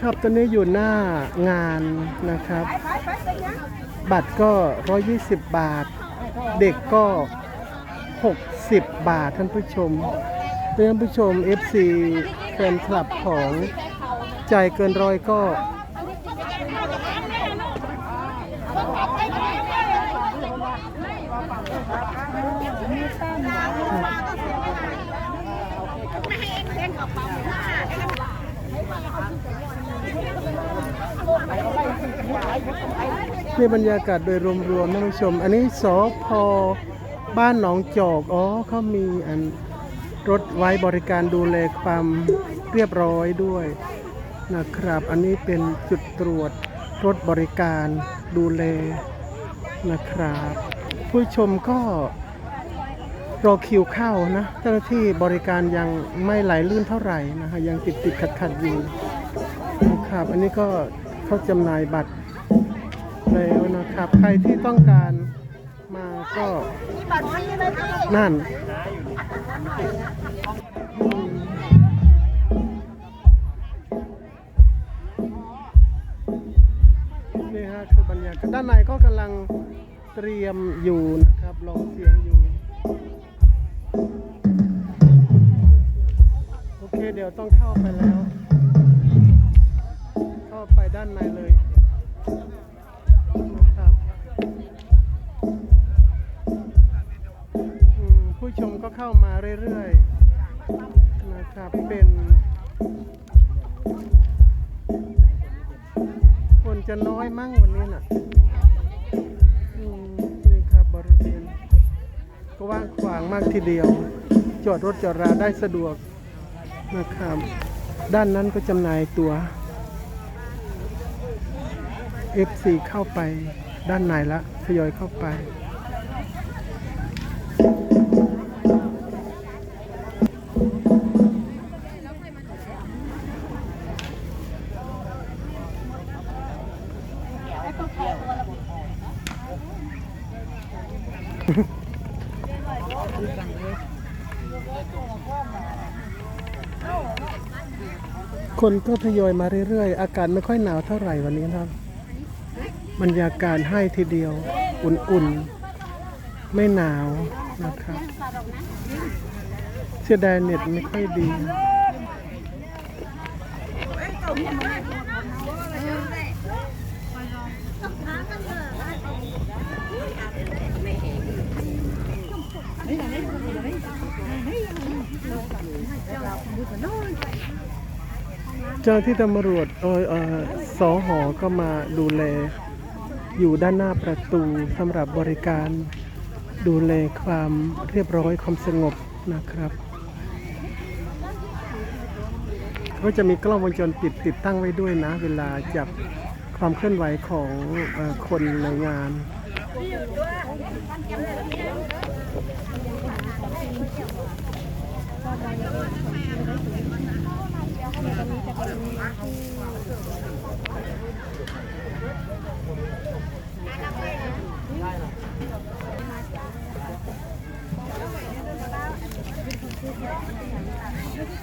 ครับตอนนี้อยู่หน้างานนะครับ บัตรก็ 120 บาท เด็กก็ 60 บาทท่านผู้ชมท่านผู้ชม FC แฟนคลับของใจเกินร้อยก็ นี่บรรยากาศโดยรวมๆท่านผู้ชม อันนี้สพบ้านหนองจอก อ๋อเขามีอันรถไว้บริการดูแลความเรียบร้อยด้วยนะครับ อันนี้เป็นจุดตรวจรถบริการดูแลนะครับ ผู้ชมก็รอคิวเข้านะ เจ้าหน้าที่บริการยังไม่ไหลลื่นเท่าไหร่นะฮะยังติดติดขัดขัดอยู่นะครับ อันนี้ก็เขาจำหน่ายบัตร ครับใครที่ต้องการมาก็นั่นนี่ฮะคือบรรยากาศด้านในก็กำลังเตรียมอยู่นะครับลองเสียงอยู่โอเคเดี๋ยวต้องเข้าไปแล้ว เข้าไปด้านในเลย ผู้ชมก็เข้ามาเรื่อยๆนะครับเป็นคนจะน้อยมั่งวันนี้น่ะอืมนี่ครับบริเวณก็ว่างขวางมากทีเดียว จอดรถจอดราได้สะดวกนะครับด้านนั้นก็จำหน่ายตัว FC เข้าไปด้านในละทยอยเข้าไป คนก็ทยอยมาเรื่อยๆ อากาศไม่ค่อยหนาวเท่าไหร่วันนี้ครับ บรรยากาศให้ทีเดียว อุ่นๆ ไม่หนาวนะครับ เสียดายเน็ตไม่ค่อยดี เจ้าที่ตำรวจเออเออสอหอก็มาดูแล อยู่ด้านหน้าประตูสำหรับบริการดูแลความเรียบร้อยความสงบนะครับก็จะมีกล้องวงจรปิดติดตั้งไว้ด้วยนะ เวลาจับความเคลื่อนไหวของอคนในงาน โ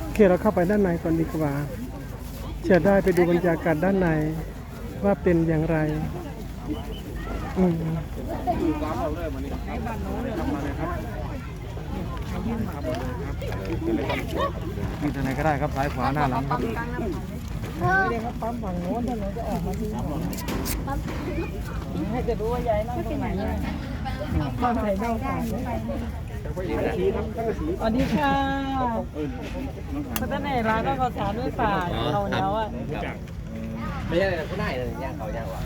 อเคเราเข้าไปด้านในก่อนดีกว่าจะได้ไปดูบรรยากาศด้านในว่าเป็นอย่างไร อืม มีทางไหนก็ได้ครับซ้ายขวาหน้าหลังครับสวัสดีค่ะพัฒนาร้านก็ขอสารด้วยฝาเราเนี้ยอะไม่ใช่ผู้นายเลยย่างเขาย่างวะ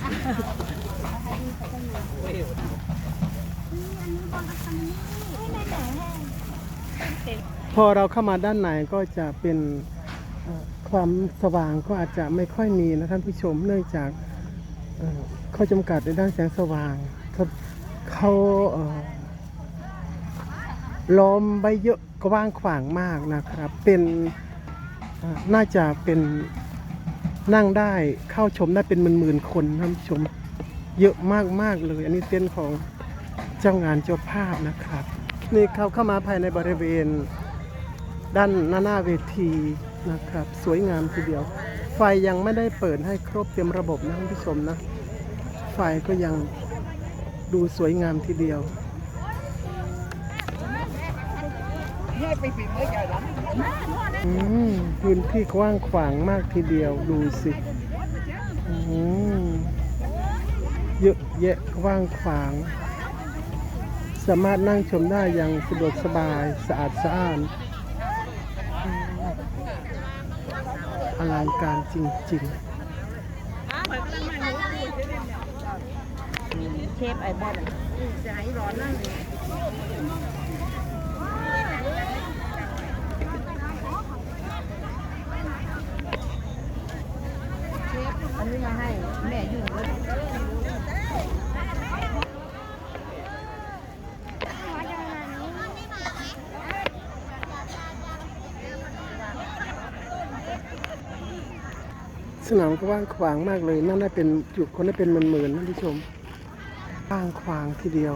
พอเราเข้ามาด้านในก็จะเป็นความสว่างก็อาจจะไม่ค่อยมีนะท่านผู้ชมเนื่องจากข้อจำกัดในด้านแสงสว่างเขาล้อมไว้เยอะกว้างขวางมากนะครับ เป็นน่าจะเป็นนั่งได้เข้าชมได้เป็นหมื่นๆคนท่านผู้ชมเยอะมากๆเลย อันนี้เต้นของเจ้างานเจ้าภาพนะครับ นี่เขาเข้ามาภายในบริเวณ ด้านหน้าหน้าเวทีนะครับ สวยงามทีเดียว ไฟยังไม่ได้เปิดให้ครบเต็มระบบนะท่านผู้ชมนะ ไฟก็ยังดูสวยงามทีเดียวอืมพื้นที่กว้างขวางมากทีเดียวดูสิอืมเยอะแยะกว้างขวาง สามารถนั่งชมได้อย่างสะดวกสบายสะอาดสะอ้านอลังการจริงๆเชฟไอ้บอลอันนี้มาให้ แม่อยู่เลย ๆ สนามก็กว้างขวางมากเลยนั่นน่าเป็นจุดคนได้เป็นหมื่นๆท่านผู้ชมกว้างขวางทีเดียว